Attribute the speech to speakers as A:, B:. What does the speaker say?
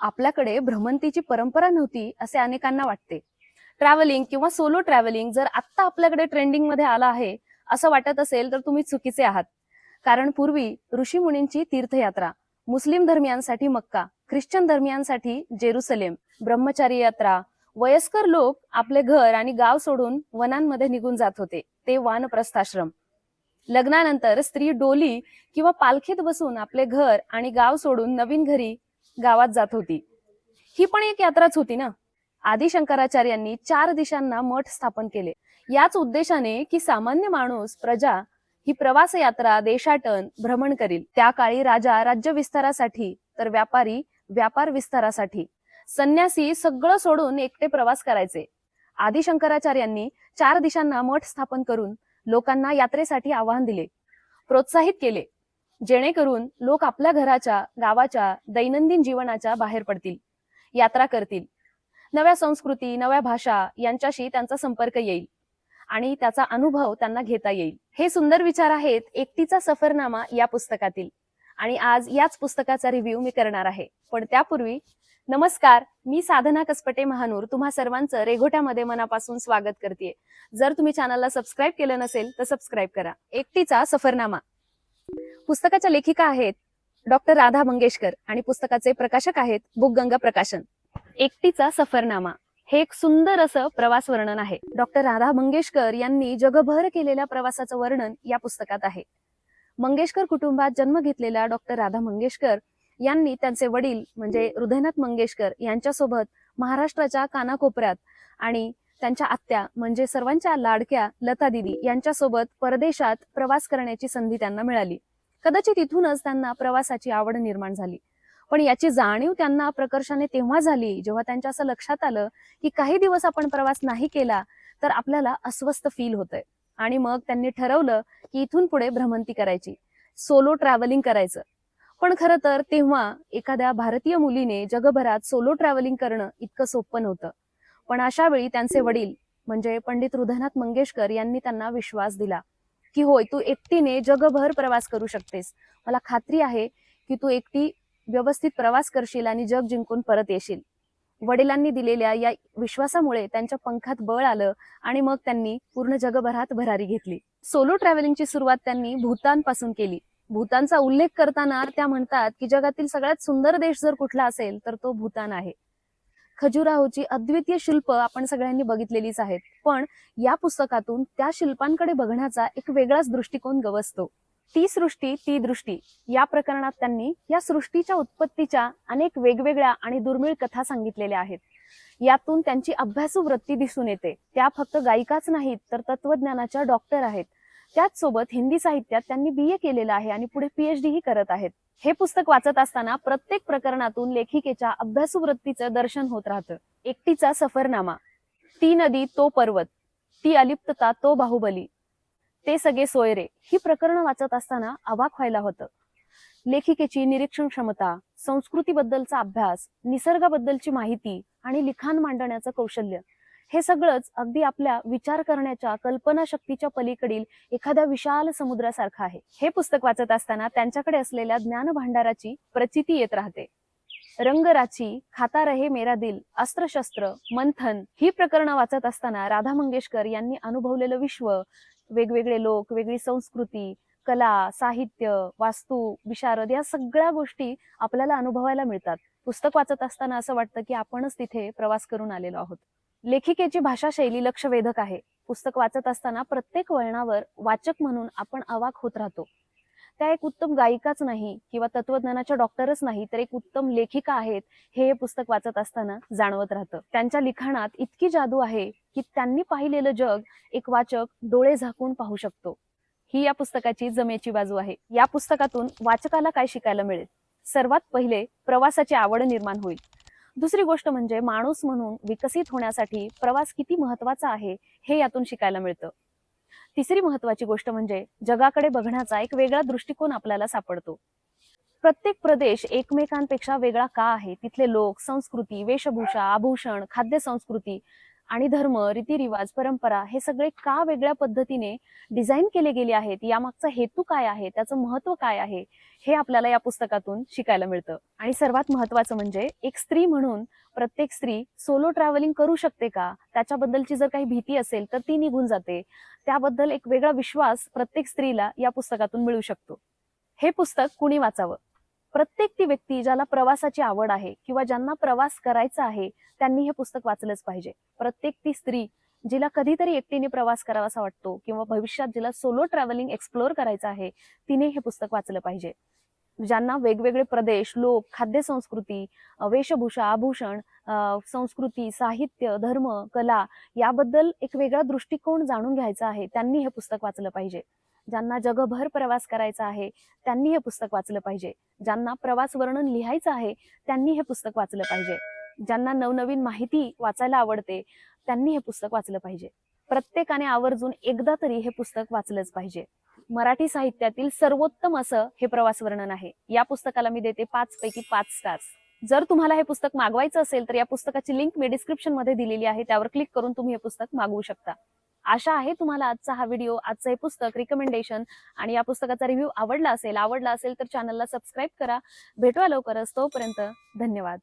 A: आपल्याकडे भ्रमंतीची परंपरा नव्हती असे अनेकांना वाटते. ट्रॅव्हलिंग किंवा सोलो ट्रॅव्हलिंग जर आत्ता आपल्याकडे ट्रेंडिंगमध्ये आला आहे असं वाटत असेल तर तुम्ही चुकीचे आहात. कारण पूर्वी ऋषीमुनींची तीर्थयात्रा मुस्लिम धर्मियांसाठी मक्का ख्रिश्चन धर्मियांसाठी जेरुसलेम ब्रह्मचारी यात्रा वयस्कर लोक आपले घर आणि गाव सोडून वनांमध्ये निघून जात होते ते वानप्रस्थाश्रम. लग्नानंतर स्त्री डोली किंवा पालखीत बसून आपले घर आणि गाव सोडून नवीन घरी गावात जात होती. ही पण एक यात्राच होती ना? आदी शंकराचार्यांनी चार दिशांना मठ स्थापन केले. याच उद्देशाने की सामान्य माणूस प्रजा ही प्रवास यात्रा देशाटन भ्रमण करील. त्या काळी राजा राज्य विस्तारासाठी तर व्यापारी व्यापार विस्तारासाठी. संन्यासी सगळं सोडून एकटे प्रवास करायचे. आदी शंकराचार्यांनी चार दिशांना मठ स्थापन करून लोकांना यात्रेसाठी आवाहन दिले. प्रोत्साहित केले. जेणेकरून लोक आपल्या घराच्या गावाच्या दैनंदिन जीवनाच्या बाहेर पडतील यात्रा करतील. नव्या संस्कृती नव्या भाषा यांच्याशी त्यांचा संपर्क येईल आणि त्याचा अनुभव त्यांना घेता येईल. हे सुंदर विचार आहेत एकटीचा सफरनामा या पुस्तकातील आणि आज याच पुस्तकाचा रिव्ह्यू मी करणार आहे. पण त्यापूर्वी नमस्कार मी साधना कसपटे महानूर. तुम्हा सर्वांचं रेघोट्यामध्ये मनापासून स्वागत करते जर तुम्ही चॅनलला सबस्क्राईब केलं नसेल तर सबस्क्राईब करा. एकटीचा सफरनामा. पुस्तकाच्या लेखिका आहेत डॉक्टर राधा मंगेशकर आणि पुस्तकाचे प्रकाशक आहेत बुकगंगा प्रकाशन. एकटीचा सफरनामा. हे एक सुंदर असं प्रवास वर्णन आहे. डॉक्टर राधा मंगेशकर यांनी जगभर केलेल्या प्रवासाचं वर्णन या पुस्तकात आहे. मंगेशकर कुटुंबात जन्म घेतलेल्या डॉक्टर राधा मंगेशकर यांनी त्यांचे वडील म्हणजे हृदयनाथ मंगेशकर यांच्यासोबत महाराष्ट्राच्या कानाकोपऱ्यात आणि त्यांच्या आत्या म्हणजे सर्वांच्या लाडक्या लता दिदी यांच्यासोबत परदेशात प्रवास करण्याची संधी त्यांना मिळाली. कदाचित इथूनच त्यांना प्रवासाची आवड निर्माण झाली. पण याची जाणीव त्यांना प्रकर्षाने तेव्हा झाली जेव्हा त्यांच्या असं लक्षात आलं की काही दिवस आपण प्रवास नाही केला तर आपल्याला अस्वस्थ फील होतंय. आणि मग त्यांनी ठरवलं की इथून पुढे भ्रमंती करायची. सोलो ट्रॅव्हलिंग करायचं. पण खरं तर तेव्हा एखाद्या भारतीय मुलीने जगभरात सोलो ट्रॅव्हलिंग करणं इतकं सोपं नव्हतं. पण अशा वेळी त्यांचे वडील म्हणजे पंडित हृदयनाथ मंगेशकर यांनी त्यांना विश्वास दिला. की होय तू एकटीने जगभर प्रवास करू शकतेस. मला खात्री आहे की तू एकटी व्यवस्थित प्रवास करशील आणि जग जिंकून परत येशील. वडिलांनी दिलेल्या या विश्वासामुळे त्यांच्या पंखात बळ आलं आणि मग त्यांनी पूर्ण जगभरात भरारी घेतली. सोलो ट्रॅव्हलिंगची सुरुवात त्यांनी भूतानपासून केली. भूतानचा उल्लेख करताना त्या म्हणतात की जगातील सगळ्यात सुंदर देश जर कुठला असेल तर तो भूतान आहे. खजुराहोची अद्वितीय शिल्प आपण सगळ्यांनी बघितलेलीच आहेत. पण या पुस्तकातून त्या शिल्पांकडे बघण्याचा एक वेगळाच दृष्टिकोन गवसतो. ती सृष्टी ती दृष्टी या प्रकरणात त्यांनी या सृष्टीच्या उत्पत्तीच्या अनेक वेगवेगळ्या आणि दुर्मिळ कथा सांगितलेल्या आहेत. यातून त्यांची अभ्यासू वृत्ती दिसून येते. त्या फक्त गायिकाच नाहीत तर तत्वज्ञानाच्या डॉक्टर आहेत. त्याच सोबत हिंदी साहित्यात त्यांनी बी ए केलेलं आहे आणि पुढे पीएचडी ही करत आहेत. हे पुस्तक वाचत असताना प्रत्येक प्रकरणातून लेखिकेच्या अभ्यासवृत्तीचं दर्शन होत राहतं. एकटीचा सफरनामा. ती नदी तो पर्वत. ती अलिप्तता तो बाहुबली. ते सगळे सोयरे. ही प्रकरणं वाचत असताना अवाक व्हायला होतं. लेखिकेची निरीक्षण क्षमता संस्कृतीबद्दलचा अभ्यास निसर्गाबद्दलची माहिती आणि लिखाण मांडण्याचं कौशल्य हे सगळंच अगदी आपल्या विचार करण्याच्या कल्पनाशक्तीच्या पलीकडील एखाद्या विशाल समुद्रासारखं आहे. हे पुस्तक वाचत असताना त्यांच्याकडे असलेल्या ज्ञान भांडाराची प्रचिती येत राहते. रंगराची खाता रहे मेरा दिल अस्त्रशस्त्र मंथन ही प्रकरणं वाचत असताना राधा मंगेशकर यांनी अनुभवलेलं विश्व वेगवेगळे लोक वेगळी संस्कृती कला साहित्य वास्तू विशारद या सगळ्या गोष्टी आपल्याला अनुभवायला मिळतात. पुस्तक वाचत असताना असं वाटतं की आपणच तिथे प्रवास करून आलेलो आहोत. लेखिकेची भाषा शैली लक्षवेधक आहे. पुस्तक वाचत असताना प्रत्येक वळणावर वाचक म्हणून आपण अवाक होत राहतो. त्या एक उत्तम गायिकाच नाही किंवा तत्वज्ञानाच्या डॉक्टरच नाही तर एक उत्तम लेखिका आहेत हे हे पुस्तक वाचत असताना जाणवत राहतं. त्यांच्या लिखाणात इतकी जादू आहे की त्यांनी पाहिलेलं जग एक वाचक डोळे झाकून पाहू शकतो. ही या पुस्तकाची जमेची बाजू आहे. या पुस्तकातून वाचकाला काय शिकायला मिळेल? सर्वात पहिले प्रवासाची आवड निर्माण होईल. दुसरी गोष्ट म्हणजे माणूस म्हणून विकसित होण्यासाठी प्रवास किती महत्त्वाचा आहे हे यातून शिकायला मिळतं. तिसरी महत्वाची गोष्ट म्हणजे जगाकडे बघण्याचा एक वेगळा दृष्टिकोन आपल्याला सापडतो. प्रत्येक प्रदेश एकमेकांपेक्षा वेगळा का आहे? तिथले लोक संस्कृती वेशभूषा आभूषण खाद्य संस्कृती आणि धर्म रीतिरिवाज परंपरा हे सगळे का वेगळ्या पद्धतीने डिझाईन केले गेले आहेत? यामागचा हेतू काय आहे? त्याचं महत्त्व काय आहे? हे आपल्याला या पुस्तकातून शिकायला मिळतं. आणि सर्वात महत्वाचं म्हणजे एक स्त्री म्हणून प्रत्येक स्त्री सोलो ट्रॅव्हलिंग करू शकते का? त्याच्याबद्दलची जर काही भीती असेल तर ती निघून जाते. त्याबद्दल एक वेगळा विश्वास प्रत्येक स्त्रीला या पुस्तकातून मिळू शकतो. हे पुस्तक कुणी वाचावं? प्रत्येक ती व्यक्ती ज्याला प्रवासाची आवड आहे किंवा ज्यांना प्रवास करायचा आहे त्यांनी हे पुस्तक वाचलंच पाहिजे. प्रत्येक ती स्त्री जिला कधीतरी एकटीने प्रवास करावासा वाटतो किंवा भविष्यात जिला सोलो ट्रॅव्हलिंग एक्सप्लोअर करायचं आहे तिने हे पुस्तक वाचलं पाहिजे. ज्यांना वेगवेगळे प्रदेश लोक खाद्य संस्कृती वेशभूषा आभूषण संस्कृती साहित्य धर्म कला याबद्दल एक वेगळा दृष्टिकोन जाणून घ्यायचा आहे त्यांनी हे पुस्तक वाचलं पाहिजे. ज्यांना जगभर प्रवास करायचा आहे त्यांनी हे पुस्तक वाचलं पाहिजे. ज्यांना प्रवास वर्णन लिहायचं आहे त्यांनी हे पुस्तक वाचलं पाहिजे. ज्यांना नवनवीन माहिती वाचायला आवडते त्यांनी हे पुस्तक वाचलं पाहिजे. प्रत्येकाने आवर्जून एकदा तरी हे पुस्तक वाचलंच पाहिजे. मराठी साहित्यातील सर्वोत्तम असं हे प्रवास वर्णन आहे. या पुस्तकाला मी देते पाच पैकी पाच स्टार्स. जर तुम्हाला हे पुस्तक मागवायचं असेल तर या पुस्तकाची लिंक मी डिस्क्रिप्शनमध्ये दिलेली आहे. त्यावर क्लिक करून तुम्ही हे पुस्तक मागवू शकता. आशा आहे तुम्हाला आजचा हा व्हिडिओ आजचं हे पुस्तक रिकमेंडेशन आणि या पुस्तकाचा रिव्ह्यू आवडला असेल आवडला असेल तर चॅनलला सबस्क्राईब करा. भेटूया लवकरच तोपर्यंत धन्यवाद.